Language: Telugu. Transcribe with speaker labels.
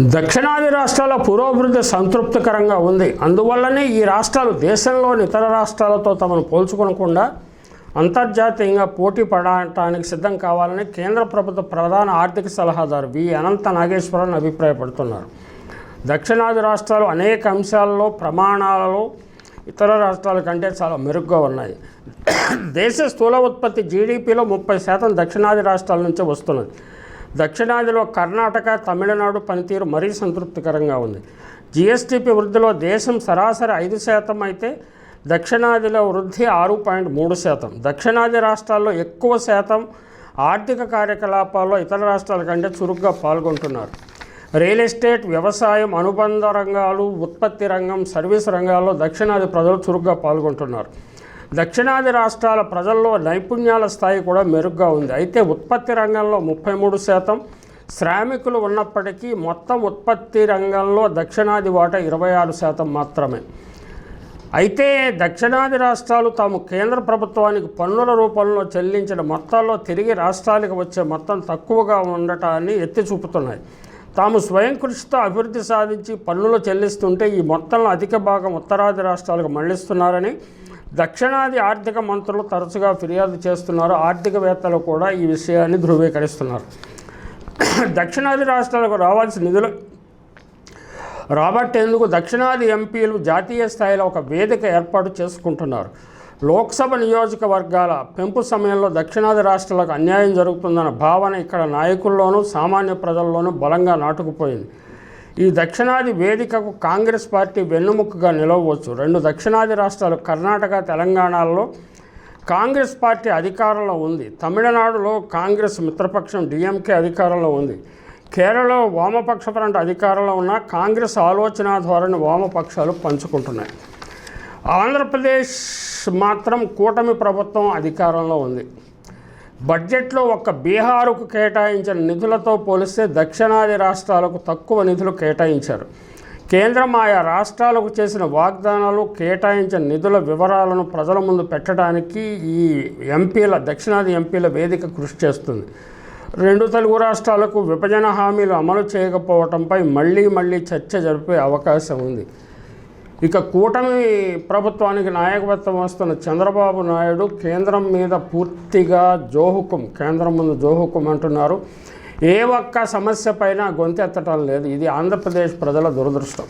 Speaker 1: దక్షిణాది రాష్ట్రాల పురోభివృద్ధి సంతృప్తికరంగా ఉంది. అందువల్లనే ఈ రాష్ట్రాలు దేశంలోని ఇతర రాష్ట్రాలతో తమను పోల్చుకోకుండా అంతర్జాతీయంగా పోటీ పడటానికి సిద్ధం కావాలని కేంద్ర ప్రభుత్వ ప్రధాన ఆర్థిక సలహాదారు వి. అనంత నాగేశ్వరన్ అభిప్రాయపడుతున్నారు. దక్షిణాది రాష్ట్రాలు అనేక అంశాలలో ప్రమాణాలలో ఇతర రాష్ట్రాల కంటే చాలా మెరుగ్గా ఉన్నాయి. దేశ స్థూల ఉత్పత్తి జీడిపిలో ముప్పై శాతం దక్షిణాది రాష్ట్రాల నుంచే వస్తున్నది. దక్షిణాదిలో కర్ణాటక తమిళనాడు పనితీరు మరీ సంతృప్తికరంగా ఉంది. జిఎస్టిపి వృద్ధిలో దేశం సరాసరి ఐదు శాతం అయితే దక్షిణాదిలో వృద్ధి ఆరు పాయింట్ మూడు శాతం. దక్షిణాది రాష్ట్రాల్లో ఎక్కువ శాతం ఆర్థిక కార్యకలాపాల్లో ఇతర రాష్ట్రాల కంటే చురుగ్గా పాల్గొంటున్నారు. రియల్ ఎస్టేట్ వ్యవసాయం అనుబంధ రంగాలు ఉత్పత్తి రంగం సర్వీస్ రంగాల్లో దక్షిణాది ప్రజలు చురుగ్గా పాల్గొంటున్నారు. దక్షిణాది రాష్ట్రాల ప్రజల్లో నైపుణ్యాల స్థాయి కూడా మెరుగ్గా ఉంది. అయితే ఉత్పత్తి రంగంలో ముప్పై మూడు శాతం శ్రామికులు ఉన్నప్పటికీ మొత్తం ఉత్పత్తి రంగంలో దక్షిణాది వాటా ఇరవై ఆరు శాతం మాత్రమే. అయితే దక్షిణాది రాష్ట్రాలు తాము కేంద్ర ప్రభుత్వానికి పన్నుల రూపంలో చెల్లించిన మొత్తాల్లో తిరిగి రాష్ట్రాలకు వచ్చే మొత్తం తక్కువగా ఉండటాన్ని ఎత్తి చూపుతున్నాయి. తాము స్వయం కృషితో అభివృద్ధి సాధించి పన్నులు చెల్లిస్తుంటే ఈ మొత్తంలో అధిక భాగం ఉత్తరాది రాష్ట్రాలకు మళ్ళిస్తున్నారని దక్షిణాది ఆర్థిక మంత్రులు తరచుగా ఫిర్యాదు చేస్తున్నారు. ఆర్థికవేత్తలు కూడా ఈ విషయాన్ని ధృవీకరిస్తున్నారు. దక్షిణాది రాష్ట్రాలకు రావాల్సిన నిధులు రాబట్టేందుకు దక్షిణాది ఎంపీలు జాతీయ స్థాయిలో ఒక వేదిక ఏర్పాటు చేసుకుంటున్నారు. లోక్సభ నియోజకవర్గాల పెంపు సమయంలో దక్షిణాది రాష్ట్రాలకు అన్యాయం జరుగుతుందన్న భావన ఇక్కడ నాయకుల్లోనూ సామాన్య ప్రజల్లోనూ బలంగా నాటుకుపోయింది. ఈ దక్షిణాది వేదికకు కాంగ్రెస్ పార్టీ వెన్నుముక్కగా నిలవవచ్చు. రెండు దక్షిణాది రాష్ట్రాలు కర్ణాటక తెలంగాణలో కాంగ్రెస్ పార్టీ అధికారంలో ఉంది. తమిళనాడులో కాంగ్రెస్ మిత్రపక్షం డిఎంకే అధికారంలో ఉంది. కేరళలో వామపక్ష ఫ్రంట్ అధికారంలో ఉన్న కాంగ్రెస్ ఆలోచన ధోరణి వామపక్షాలు పంచుకుంటున్నాయి. ఆంధ్రప్రదేశ్ మాత్రం కూటమి ప్రభుత్వం అధికారంలో ఉంది. బడ్జెట్లో ఒక్క బీహారుకు కేటాయించిన నిధులతో పోలిస్తే దక్షిణాది రాష్ట్రాలకు తక్కువ నిధులు కేటాయించారు. కేంద్రం ఆయా రాష్ట్రాలకు చేసిన వాగ్దానాలు కేటాయించిన నిధుల వివరాలను ప్రజల ముందు పెట్టడానికి ఈ ఎంపీల దక్షిణాది ఎంపీల వేదిక కృషి చేస్తుంది. రెండు తెలుగు రాష్ట్రాలకు విభజన హామీలు అమలు చేయకపోవడంపై మళ్ళీ మళ్ళీ చర్చ జరిపే అవకాశం ఉంది. ఇక కూటమి ప్రభుత్వానికి నాయకత్వం వస్తున్న చంద్రబాబు నాయుడు కేంద్రం మీద పూర్తిగా జోహుకుం కేంద్రం ముందు జోహుకుం అంటున్నారు. ఏ ఒక్క సమస్య పైన గొంతెత్తటం లేదు. ఇది ఆంధ్రప్రదేశ్ ప్రజల దురదృష్టం.